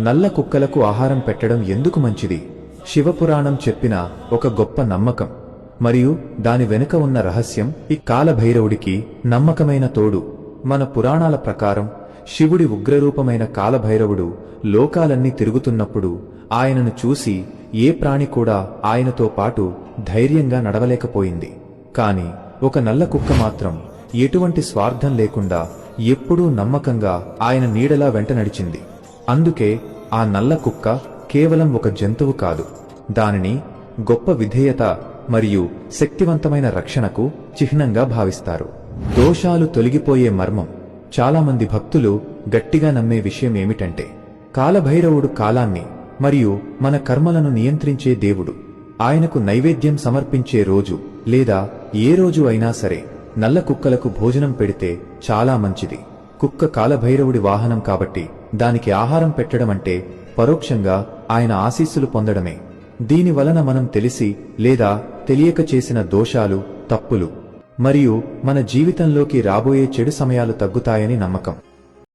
నల్ల కుక్కలకు ఆహారం పెట్టడం ఎందుకు మంచిది? శివపురాణం చెప్పిన ఒక గొప్ప నమ్మకం. మరియు దాని వెనుక ఉన్న రహస్యం ఈ కాలభైరవుడికి నమ్మకమైన తోడు. మన పురాణాల ప్రకారం శివుడి ఉగ్రరూపమైన కాలభైరవుడు లోకాలన్నీ తిరుగుతున్నప్పుడు ఆయనను చూసి ఏ ప్రాణి కూడా ఆయనతో పాటు ధైర్యంగా నడవలేకపోయింది. కాని ఒక నల్ల కుక్క మాత్రం ఎటువంటి స్వార్థం లేకుండా ఎప్పుడూ నమ్మకంగా ఆయన నీడలా వెంట నడిచింది. అందుకే ఆ నల్ల కుక్క కేవలం ఒక జంతువు కాదు. దానిని గొప్ప విధేయత మరియు శక్తివంతమైన రక్షణకు చిహ్నంగా భావిస్తారు. దోషాలు తొలగిపోయే మర్మం చాలామంది భక్తులు గట్టిగా నమ్మే విషయం ఏమిటంటే కాలభైరవుడు కాలాన్ని మరియు మన కర్మలను నియంత్రించే దేవుడు ఆయనకు నైవేద్యం సమర్పించే రోజు లేదా ఏ రోజు అయినా సరే నల్ల కుక్కలకు భోజనం పెడితే చాలా మంచిది. కుక్క కాలభైరవుడి వాహనం కాబట్టి దానికి ఆహారం పెట్టడం అంటే పరోక్షంగా ఆయన ఆశీస్సులు పొందడమే. దీని వలన మనం తెలిసి లేదా తెలియక చేసిన దోషాలు తప్పులు మరియు మన జీవితంలోకి రాబోయే చెడు సమయాలు తగ్గుతాయని నమ్మకం.